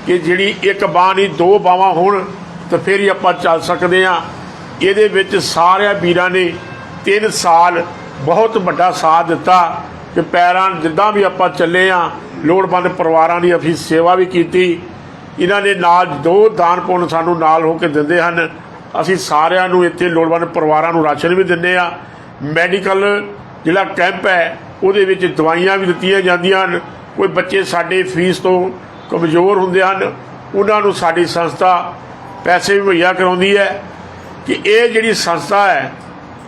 ਕਿ ਜਿਹੜੀ ਇੱਕ ਬਾਂਹ ਨਹੀਂ, ਦੋ ਬਾਹਾਂ ਹੋਣ ਤਾਂ ਫਿਰ ਹੀ ਆਪਾਂ ਚੱਲ ਸਕਦੇ ਹਾਂ। ਇਹਦੇ ਵਿੱਚ ਸਾਰਿਆਂ ਵੀਰਾਂ ਨੇ 3 ਸਾਲ ਬਹੁਤ ਵੱਡਾ ਸਾਥ ਦਿੱਤਾ ਕਿ ਪੈਰਾਂ ਜਿੱਦਾਂ ਵੀ ਆਪਾਂ ਚੱਲੇ ਆ, ਲੋੜਵੰਦ ਪਰਿਵਾਰਾਂ ਦੀ ਅਸੀਂ ਸੇਵਾ ਵੀ ਕੀਤੀ। ਇਹਨਾਂ ਨੇ ਨਾਲ ਦੋ ਦਾਨ ਪੁੰਨ ਸਾਨੂੰ ਨਾਲ ਹੋ ਕੇ ਦਿੰਦੇ ਹਨ। ਅਸੀਂ ਸਾਰਿਆਂ ਨੂੰ ਇੱਥੇ ਲੋੜਵੰਦ ਪਰਿਵਾਰਾਂ ਨੂੰ ਰਾਸ਼ਨ ਵੀ ਦਿੰਦੇ ਆ। ਮੈਡੀਕਲ ਜਿਹੜਾ ਕੈਂਪ ਹੈ, ਉਹਦੇ ਵਿੱਚ ਦਵਾਈਆਂ ਵੀ ਦਿੱਤੀਆਂ ਜਾਂਦੀਆਂ ਹਨ। ਕੋਈ ਬੱਚੇ ਸਾਡੇ ਫੀਸ ਤੋਂ ਕਮਜ਼ੋਰ ਹੁੰਦੇ ਹਨ। ਉਹਨਾਂ ਨੂੰ ਸਾਡੀ ਸੰਸਥਾ ਪੈਸੇ ਵੀ ਮੁਹੱਈਆ ਕਰਾਉਂਦੀ ਹੈ ਕਿ ਇਹ ਜਿਹੜੀ ਸੰਸਥਾ ਹੈ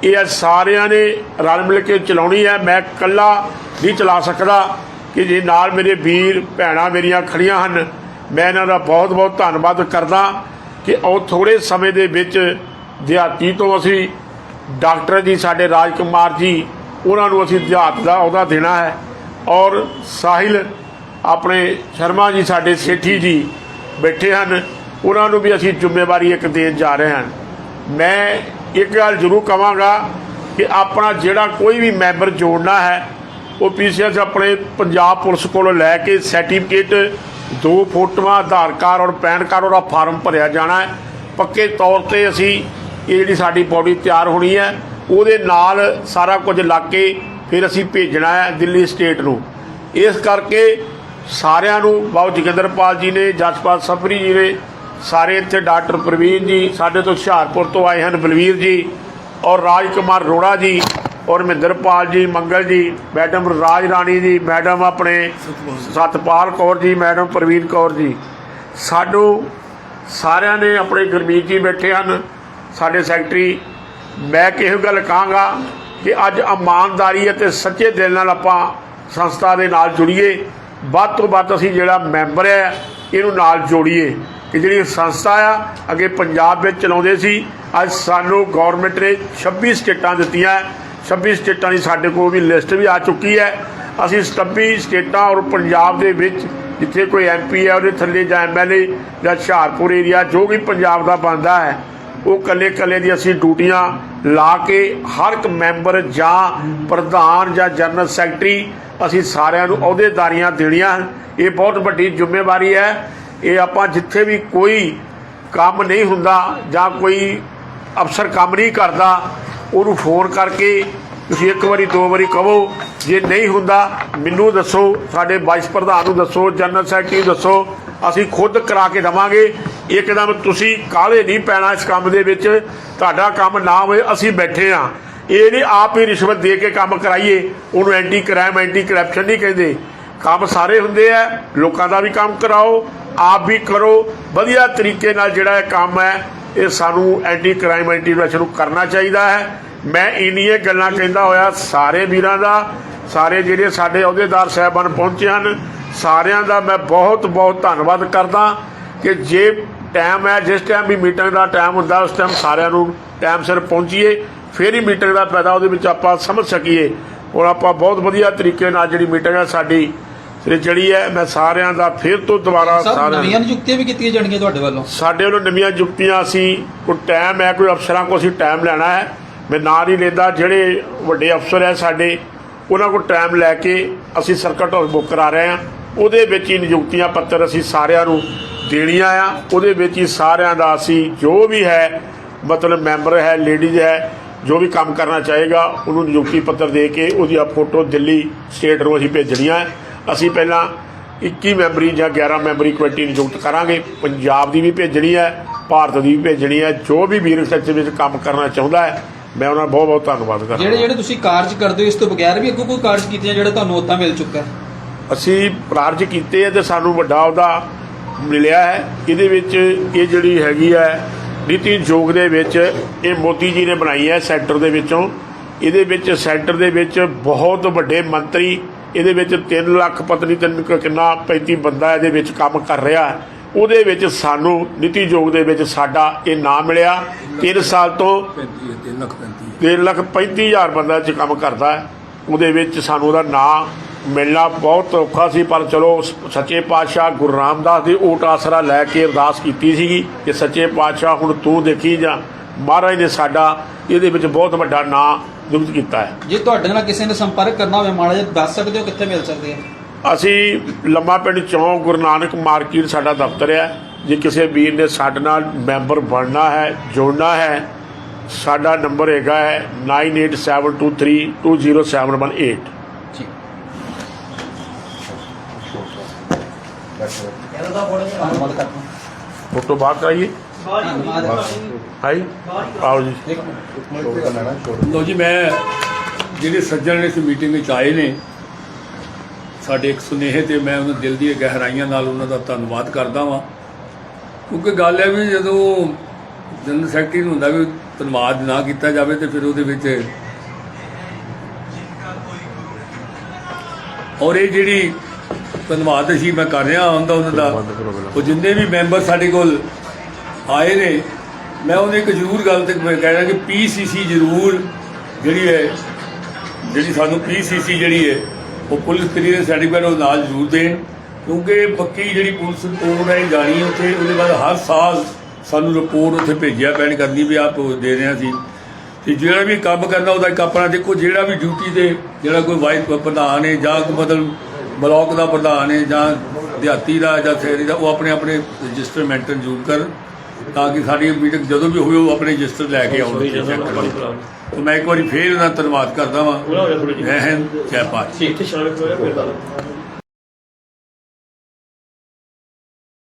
ਇਹ ਅੱਜ ਸਾਰਿਆਂ ਨੇ ਰਲ ਮਿਲ ਕੇ ਚਲਾਉਣੀ ਹੈ। ਮੈਂ ਇਕੱਲਾ ਨਹੀਂ ਚਲਾ ਸਕਦਾ ਕਿ ਜੇ ਨਾਲ ਮੇਰੇ ਵੀਰ, ਭੈਣਾਂ ਮੇਰੀਆਂ ਖੜੀਆਂ ਹਨ, ਮੈਂ ਇਹਨਾਂ ਦਾ ਬਹੁਤ ਬਹੁਤ ਧੰਨਵਾਦ ਕਰਦਾ ਕਿ ਉਹ ਥੋੜੇ ਸਮੇਂ ਦੇ ਵਿੱਚ ਦਿਹਾਤੀ ਤੋਂ ਅਸੀਂ ਡਾਕਟਰ ਜੀ, ਸਾਡੇ ਰਾਜ ਕੁਮਾਰ ਜੀ, ਉਹਨਾਂ ਨੂੰ ਅਸੀਂ ਦਿਹਾਤ ਦਾ ਅਹੁਦਾ ਦੇਣਾ ਹੈ। ਔਰ ਸਾਹਿਲ, ਆਪਣੇ ਸ਼ਰਮਾ ਜੀ, ਸਾਡੇ ਸੇਠੀ ਜੀ ਬੈਠੇ ਹਨ, ਉਹਨਾਂ ਨੂੰ ਵੀ ਅਸੀਂ ਜ਼ਿੰਮੇਵਾਰੀ ਇੱਕ ਦੇਣ ਜਾ ਰਹੇ ਹਾਂ। ਮੈਂ ਇੱਕ ਗੱਲ ਜ਼ਰੂਰ ਕਵਾਂਗਾ ਕਿ ਆਪਣਾ ਜਿਹੜਾ ਕੋਈ ਵੀ ਮੈਂਬਰ ਜੋੜਨਾ ਹੈ, ਉਹ ਪੀਸੀਐਸ ਆਪਣੇ ਪੰਜਾਬ ਪੁਲਿਸ ਕੋਲੋਂ ਲੈ ਕੇ ਸਰਟੀਫਿਕੇਟ ਦੋ ਫੋਟੋਆਂ, ਆਧਾਰ ਕਾਰਡ ਔਰ ਪੈਨ ਕਾਰਡ ਉਹਦਾ ਫਾਰਮ ਭਰਿਆ ਜਾਣਾ ਹੈ। ਪੱਕੇ ਤੌਰ ਤੇ ਅਸੀਂ ਇਹ ਜਿਹੜੀ ਸਾਡੀ ਬੋਡੀ ਤਿਆਰ ਹੋਣੀ ਹੈ, ਉਹਦੇ ਨਾਲ ਸਾਰਾ ਕੁਝ ਲੱਗ ਕੇ ਫਿਰ ਅਸੀਂ ਭੇਜਣਾ ਹੈ ਦਿੱਲੀ ਸਟੇਟ ਨੂੰ। ਇਸ ਕਰਕੇ ਸਾਰਿਆਂ ਨੂੰ, ਬਾਬੂ ਜੋਗਿੰਦਰਪਾਲ ਜੀ ਨੇ, ਜਸਪਾਲ ਸਫਰੀ ਜੀ ਨੇ ਸਾਰੇ ਇੱਥੇ ਡਾਕਟਰ ਪ੍ਰਵੀਨ ਜੀ ਸਾਡੇ ਤੋਂ ਹੁਸ਼ਿਆਰਪੁਰ ਤੋਂ ਆਏ ਹਨ ਬਲਵੀਰ ਜੀ ਔਰ ਰਾਜ ਕੁਮਾਰ ਰੋੜਾ ਜੀ ਔਰ ਮਹਿੰਦਰਪਾਲ ਜੀ, ਮੰਗਲ ਜੀ, ਮੈਡਮ ਰਾਜ ਰਾਣੀ ਜੀ, ਮੈਡਮ ਆਪਣੇ ਸਤਪਾਲ ਕੌਰ ਜੀ, ਮੈਡਮ ਪ੍ਰਵੀਨ ਕੌਰ ਜੀ। ਸਾਨੂੰ ਸਾਰਿਆਂ ਨੇ ਆਪਣੇ ਗੁਰਮੀਤ ਜੀ ਬੈਠੇ ਹਨ, ਸਾਡੇ ਸੈਕਟਰੀ। ਮੈਂ ਕਿਹੋ ਗੱਲ ਕਹਾਂਗਾ ਕਿ ਅੱਜ ਇਮਾਨਦਾਰੀ ਅਤੇ ਸੱਚੇ ਦਿਲ ਨਾਲ ਆਪਾਂ ਸੰਸਥਾ ਦੇ ਨਾਲ ਜੁੜੀਏ। ਵੱਧ ਤੋਂ ਵੱਧ ਅਸੀਂ ਜਿਹੜਾ ਮੈਂਬਰ ਹੈ, ਇਹਨੂੰ ਨਾਲ ਜੋੜੀਏ। ਕਿ ਜਿਹੜੀ ਸੰਸਥਾ ਆ, ਅੱਗੇ ਪੰਜਾਬ ਵਿੱਚ ਚਲਾਉਂਦੇ ਸੀ, ਅੱਜ ਸਾਨੂੰ ਗਵਰਨਮੈਂਟ ਨੇ 26 ਸਟੇਟਾਂ ਦਿੱਤੀਆਂ। 26 ਸਟੇਟਾਂ ਦੀ ਸਾਡੇ ਕੋਲ ਵੀ ਲਿਸਟ ਵੀ ਆ ਚੁੱਕੀ ਹੈ। ਅਸੀਂ 27 ਸਟੇਟਾਂ ਔਰ ਪੰਜਾਬ ਦੇ ਵਿੱਚ ਜਿੱਥੇ ਕੋਈ ਐਮਪੀ ਹੈ, ਉਹਦੇ ਥੱਲੇ ਜਾਂ ਐਮਐਲਏ ਜਾਂ ਹੁਸ਼ਿਆਰਪੁਰ ਏਰੀਆ ਜੋ ਵੀ ਪੰਜਾਬ ਦਾ ਬਣਦਾ ਹੈ, ਉਹ ਕੱਲੇ ਕੱਲੇ ਦੀ ਅਸੀਂ ਡਿਊਟੀਆਂ ਲਾ ਕੇ ਹਰ ਇੱਕ ਮੈਂਬਰ ਜਾਂ ਪ੍ਰਧਾਨ ਜਾਂ ਜਨਰਲ ਸੈਕਟਰੀ ਅਸੀਂ ਸਾਰਿਆਂ ਨੂੰ ਅਹੁਦੇਦਾਰੀਆਂ ਦੇਣੀਆਂ ਹਨ। ਇਹ ਬਹੁਤ ਵੱਡੀ ਜ਼ਿੰਮੇਵਾਰੀ ਹੈ ਇਹ ਆਪਾਂ ਜਿੱਥੇ ਵੀ ਕੋਈ ਕੰਮ ਨਹੀਂ ਹੁੰਦਾ ਜਾਂ ਕੋਈ ਅਫਸਰ ਕੰਮ ਨਹੀਂ ਕਰਦਾ, ਉਹਨੂੰ ਫੋਨ ਕਰਕੇ ਤੁਸੀਂ ਇੱਕ ਵਾਰੀ, ਦੋ ਵਾਰੀ ਕਹੋ। ਜੇ ਨਹੀਂ ਹੁੰਦਾ, ਮੈਨੂੰ ਦੱਸੋ, ਸਾਡੇ ਵਾਈਸ ਪ੍ਰਧਾਨ ਨੂੰ ਦੱਸੋ ਜਨਰਲ ਸੈਕਟਰੀ ਨੂੰ ਦੱਸੋ, ਅਸੀਂ ਖੁਦ ਕਰਾ ਕੇ ਦਵਾਂਗੇ। ਇੱਕਦਮ ਤੁਸੀਂ ਕਾਹਲੇ ਨਹੀਂ ਪੈਣਾ ਇਸ ਕੰਮ ਦੇ ਵਿੱਚ, ਤੁਹਾਡਾ ਕੰਮ ਨਾ ਹੋਵੇ, ਅਸੀਂ ਬੈਠੇ ਆ ਇਹ ਨਹੀਂ, ਆਪ ਹੀ ਰਿਸ਼ਵਤ ਦੇ ਕੇ ਕੰਮ ਕਰਾਈਏ। ਉਹਨੂੰ ਐਂਟੀ ਕ੍ਰਾਈਮ ਐਂਟੀ ਕਰਪਸ਼ਨ ਨਹੀਂ ਕਹਿੰਦੇ। ਕੰਮ ਸਾਰੇ ਹੁੰਦੇ ਆ, ਲੋਕਾਂ ਦਾ ਵੀ ਕੰਮ ਕਰਾਓ, ਆਪ ਵੀ ਕਰੋ, ਵਧੀਆ ਤਰੀਕੇ ਨਾਲ ਜਿਹੜਾ ਇਹ ਕੰਮ ਹੈ, ਇਹ ਸਾਨੂੰ ਐਂਟੀ ਕ੍ਰਾਈਮ ਐਂਟੀ ਨੂੰ ਕਰਨਾ ਚਾਹੀਦਾ ਹੈ। ਮੈਂ ਇੰਨੀਆਂ ਗੱਲਾਂ ਕਹਿੰਦਾ ਹੋਇਆ, ਸਾਰੇ ਵੀਰਾਂ ਦਾ, ਸਾਰੇ ਜਿਹੜੇ ਸਾਡੇ ਅਹੁਦੇਦਾਰ ਸਾਹਿਬਾਨ ਪਹੁੰਚੇ ਹਨ, ਸਾਰਿਆਂ ਦਾ ਮੈਂ ਬਹੁਤ ਬਹੁਤ ਧੰਨਵਾਦ ਕਰਦਾ ਕਿ ਜੇ ਟਾਈਮ ਹੈ, ਜਿਸ ਟਾਈਮ ਵੀ ਮੀਟਿੰਗ ਦਾ ਟਾਈਮ ਹੁੰਦਾ, ਉਸ ਟਾਈਮ ਸਾਰਿਆਂ ਨੂੰ ਟਾਈਮ ਸਿਰ ਪਹੁੰਚੀਏ, ਫਿਰ ਹੀ ਮੀਟਿੰਗ ਦਾ ਫਾਇਦਾ ਉਹਦੇ ਵਿੱਚ ਆਪਾਂ ਸਮਝ ਸਕੀਏ। ਔਰ ਆਪਾਂ ਬਹੁਤ ਵਧੀਆ ਤਰੀਕੇ ਨਾਲ ਜਿਹੜੀ ਮੀਟਿੰਗ ਹੈ ਸਾਡੀ ਤੇ ਜਿਹੜੀ ਹੈ ਮੈਂ ਸਾਰਿਆਂ ਦਾ ਫਿਰ ਤੋਂ ਦੁਬਾਰਾ ਸਰ ਸਾਰਿਆਂ ਨਵੀਆਂ ਨਿਯੁਕਤੀਆਂ ਵੀ ਕੀਤੀਆਂ ਜਾਣਗੀਆਂ ਤੁਹਾਡੇ ਵੱਲੋਂ? ਸਾਡੇ ਵੱਲੋਂ ਨਵੀਆਂ ਜੁਗਤੀਆਂ ਅਸੀਂ ਕੋਈ ਟਾਈਮ ਹੈ ਕੋਈ ਅਫਸਰਾਂ ਕੋਲ ਅਸੀਂ ਟਾਈਮ ਲੈਣਾ ਹੈ। ਮੈਂ ਨਾਂ ਨਹੀਂ ਲੈਂਦਾ ਜਿਹੜੇ ਵੱਡੇ ਅਫਸਰ ਹੈ ਸਾਡੇ ਉਹਨਾਂ ਕੋਲ ਟਾਈਮ ਲੈ ਕੇ ਅਸੀਂ ਸਰਕਟ ਹਾਊਸ ਬੁੱਕ ਕਰਾ ਰਹੇ ਹਾਂ। ਉਹਦੇ ਵਿੱਚ ਹੀ ਨਿਯੁਕਤੀਆਂ ਪੱਤਰ ਅਸੀਂ ਸਾਰਿਆਂ ਨੂੰ ਦੇਣੀਆਂ ਆ। ਉਹਦੇ ਵਿੱਚ ਹੀ ਸਾਰਿਆਂ ਦਾ ਅਸੀਂ ਜੋ ਵੀ ਹੈ ਮਤਲਬ ਮੈਂਬਰ ਹੈ ਲੇਡੀਜ਼ ਹੈ ਜੋ ਵੀ ਕੰਮ ਕਰਨਾ ਚਾਹੇਗਾ ਉਹਨੂੰ ਨਿਯੁਕਤੀ ਪੱਤਰ ਦੇ ਕੇ ਉਹਦੀ ਫੋਟੋ ਦਿੱਲੀ ਸਟੇਟ ਨੂੰ ਅਸੀਂ ਭੇਜਣੀਆਂ ਹੈ। ਅਸੀਂ ਪਹਿਲਾਂ 21 ਮੈਂਬਰੀ ਜਾਂ 11 ਮੈਂਬਰੀ ਕਮੇਟੀ ਨਿਯੁਕਤ ਕਰਾਂਗੇ। ਪੰਜਾਬ ਦੀ ਵੀ ਭੇਜਣੀ ਹੈ ਭਾਰਤ ਦੀ ਵੀ ਭੇਜਣੀ ਹੈ। ਜੋ ਵੀ ਵੀਰ ਸੱਚ ਵਿੱਚ ਕੰਮ ਕਰਨਾ ਚਾਹੁੰਦਾ ਹੈ ਮੈਂ ਉਹਨਾਂ ਦਾ ਬਹੁਤ ਬਹੁਤ ਧੰਨਵਾਦ ਕਰਦਾ ਜਿਹੜੇ ਜਿਹੜੇ ਤੁਸੀਂ ਕਾਰਜ ਕਰਦੇ ਹੋ ਇਸ ਤੋਂ ਬਗੈਰ ਵੀ ਅੱਗੋਂ ਕੋਈ ਕਾਰਜ ਕੀਤੇ ਜਿਹੜਾ ਤੁਹਾਨੂੰ ਉਦਾਂ ਮਿਲ ਚੁੱਕਾ ਹੈ? ਅਸੀਂ ਪ੍ਰਾਰਜ ਕੀਤੇ ਆ ਤੇ ਸਾਨੂੰ ਵੱਡਾ ਉਹਦਾ ਮਿਲਿਆ ਹੈ। ਇਹਦੇ ਵਿੱਚ ਇਹ ਜਿਹੜੀ ਹੈਗੀ ਹੈ ਨੀਤੀ ਯੋਗ ਦੇ ਵਿੱਚ ਇਹ ਮੋਦੀ ਜੀ ਨੇ ਬਣਾਈ ਹੈ ਸੈਂਟਰ ਦੇ ਵਿੱਚੋਂ। ਇਹਦੇ ਵਿੱਚ ਸੈਂਟਰ ਦੇ ਵਿੱਚ ਬਹੁਤ ਵੱਡੇ ਮੰਤਰੀ ਇਹਦੇ ਵਿੱਚ 3 ਲੱਖ ਪਤਨੀ ਤਿੰਨ ਕਿੰਨਾ 35 ਬੰਦਾ ਇਹਦੇ ਵਿੱਚ ਕੰਮ ਕਰ ਰਿਹਾ। ਉਹਦੇ ਵਿੱਚ ਸਾਨੂੰ ਨੀਤੀ ਯੋਗ ਦੇ ਵਿੱਚ ਸਾਡਾ ਇਹ ਨਾਮ ਮਿਲਿਆ। 3 ਸਾਲ ਤੋਂ 35 3 ਲੱਖ 35 ਤਿੰਨ ਲੱਖ ਪੈਂਤੀ ਹਜ਼ਾਰ ਬੰਦਾ ਚ ਕੰਮ ਕਰਦਾ ਹੈ। ਉਹਦੇ ਵਿੱਚ ਸਾਨੂੰ ਉਹਦਾ ਨਾਂ ਮਿਲਣਾ ਬਹੁਤ ਔਖਾ ਸੀ ਪਰ ਚਲੋ ਸੱਚੇ ਪਾਤਸ਼ਾਹ ਗੁਰੂ ਰਾਮਦਾਸ ਦੇ ਓਟ ਆਸਰਾ ਲੈ ਕੇ ਅਰਦਾਸ ਕੀਤੀ ਸੀਗੀ ਕਿ ਸੱਚੇ ਪਾਤਸ਼ਾਹ ਹੁਣ ਤੂੰ ਦੇਖੀ ਜਾ। ਮਹਾਰਾਜ ਨੇ ਸਾਡਾ ਇਹਦੇ ਵਿੱਚ ਬਹੁਤ ਵੱਡਾ ਨਾਂ ਨਿਯੁਕਤ ਕੀਤਾ ਹੈ। ਜੇ ਤੁਹਾਡੇ ਨਾਲ ਕਿਸੇ ਨੇ ਸੰਪਰਕ ਕਰਨਾ ਹੋਵੇ ਮਾੜਾ ਜਿਹਾ ਦੱਸ ਸਕਦੇ ਹੋ ਕਿੱਥੇ ਮਿਲ ਸਕਦੇ ਆ? ਅਸੀਂ ਲੰਮਾ ਪਿੰਡ ਚੌਂਕ ਗੁਰੂ ਨਾਨਕ ਮਾਰਕੀਟ ਸਾਡਾ ਦਫ਼ਤਰ ਹੈ। ਜੇ ਕਿਸੇ ਵੀਰ ਨੇ ਸਾਡੇ ਨਾਲ ਮੈਂਬਰ ਬਣਨਾ ਹੈ ਜੁੜਨਾ ਹੈ ਸਾਡਾ ਨੰਬਰ ਹੈਗਾ ਹੈ 9872320718 ਫੋਟੋ ਬਾਹਰ ਕਰਾਈਏ। ਹਾਈ ਆਓ ਜੀ। ਲੋ ਜੀ ਮੈਂ ਜਿਹੜੇ ਸੱਜਣ ਇਸ ਮੀਟਿੰਗ ਵਿੱਚ ਆਏ ਨੇ ਸਾਡੇ ਇੱਕ ਸੁਨੇਹੇ ਤੇ ਮੈਂ ਉਹਨਾਂ ਦਿਲ ਦੀਆਂ ਗਹਿਰਾਈਆਂ ਨਾਲ ਉਹਨਾਂ ਦਾ ਧੰਨਵਾਦ ਕਰਦਾ ਵਾਂ। ਕਿਉਂਕਿ ਗੱਲ ਹੈ ਵੀ ਜਦੋਂ ਜਨਰਲ ਸੈਕਟਰੀ ਨੂੰ ਹੁੰਦਾ ਵੀ ਧੰਨਵਾਦ ਨਾ ਕੀਤਾ ਜਾਵੇ ਤੇ ਫਿਰ ਉਹਦੇ ਵਿੱਚ ਔਰ ਇਹ ਜਿਹੜੀ ਧੰਨਵਾਦ ਅਸੀਂ ਮੈਂ ਕਰ ਰਿਹਾ ਹੁੰਦਾ ਉਹਨਾਂ ਦਾ ਉਹ ਜਿੰਨੇ ਵੀ ਮੈਂਬਰ ਸਾਡੇ ਕੋਲ ਆਏ ਨੇ, ਮੈਂ ਉਹਨੇ ਇੱਕ ਜ਼ਰੂਰ ਗੱਲ ਤੇ ਮੈਂ ਕਹਿਣਾ ਕਿ ਪੀਸੀਸੀ ਜ਼ਰੂਰ ਜਿਹੜੀ ਹੈ, ਜਿਹੜੀ ਸਾਨੂੰ ਪੀਸੀਸੀ ਜਿਹੜੀ ਹੈ, ਉਹ ਪੁਲਿਸ ਕਲੀਅਰੈਂਸ ਸਰਟੀਫਿਕੇਟ ਉਹ ਨਾਲ ਜ਼ਰੂਰ ਦੇਣ, ਕਿਉਂਕਿ ਪੱਕੀ ਜਿਹੜੀ ਪੁਲਿਸ ਰਿਪੋਰਟ ਹੈ ਜਾਣੀ ਉੱਥੇ, ਉਹਦੇ ਬਾਅਦ ਹਰ ਸਾਲ ਸਾਨੂੰ ਰਿਪੋਰਟ ਉੱਥੇ ਭੇਜਿਆ ਪੈਣ ਕਰਨੀ ਵੀ ਆਪ ਦੇ ਰਹੇ ਸੀ। ਤੇ ਜਿਹੜਾ ਵੀ ਕੰਮ ਕਰਨਾ ਉਹਦਾ ਇੱਕ ਆਪਣਾ ਦੇਖੋ, ਜਿਹੜਾ ਵੀ ਡਿਊਟੀ ਤੇ ਜਿਹੜਾ ਕੋਈ ਵਾਈਸ ਪ੍ਰਧਾਨ ਹੈ, ਜਾਂ ਕੋਈ ਮਤਲਬ ਬਲਾਕ ਦਾ ਪ੍ਰਧਾਨ ਹੈ, ਜਾਂ ਦਿਹਾਤੀ ਦਾ ਜਾਂ ਸ਼ਹਿਰੀ ਦਾ ਉਹ ਆਪਣੇ ਆਪਣੇ ਰਜਿਸਟਰ ਮੈਂਟੇਨ ਜ਼ਰੂਰ ਕਰਨ ਤਾਂ ਕਿ ਸਾਡੀ ਮੀਟਿੰਗ ਜਦੋਂ ਵੀ ਹੋਵੇ ਉਹ ਆਪਣੇ ਰਜਿਸਟਰ ਲੈ ਕੇ ਆਉਣ check ਕਰਨ। ਤੇ ਮੈਂ ਇੱਕ ਵਾਰੀ ਫੇਰ ਇਹਨਾਂ ਦਾ ਧੰਨਵਾਦ ਕਰਦਾ ਵਾਂ। ਜੈ ਹਿੰਦ ਜੈ ਭਾਰਤ। ਇੱਥੇ ਸ਼ਾਮਿਲ ਹੋਇਆ ਫਿਰ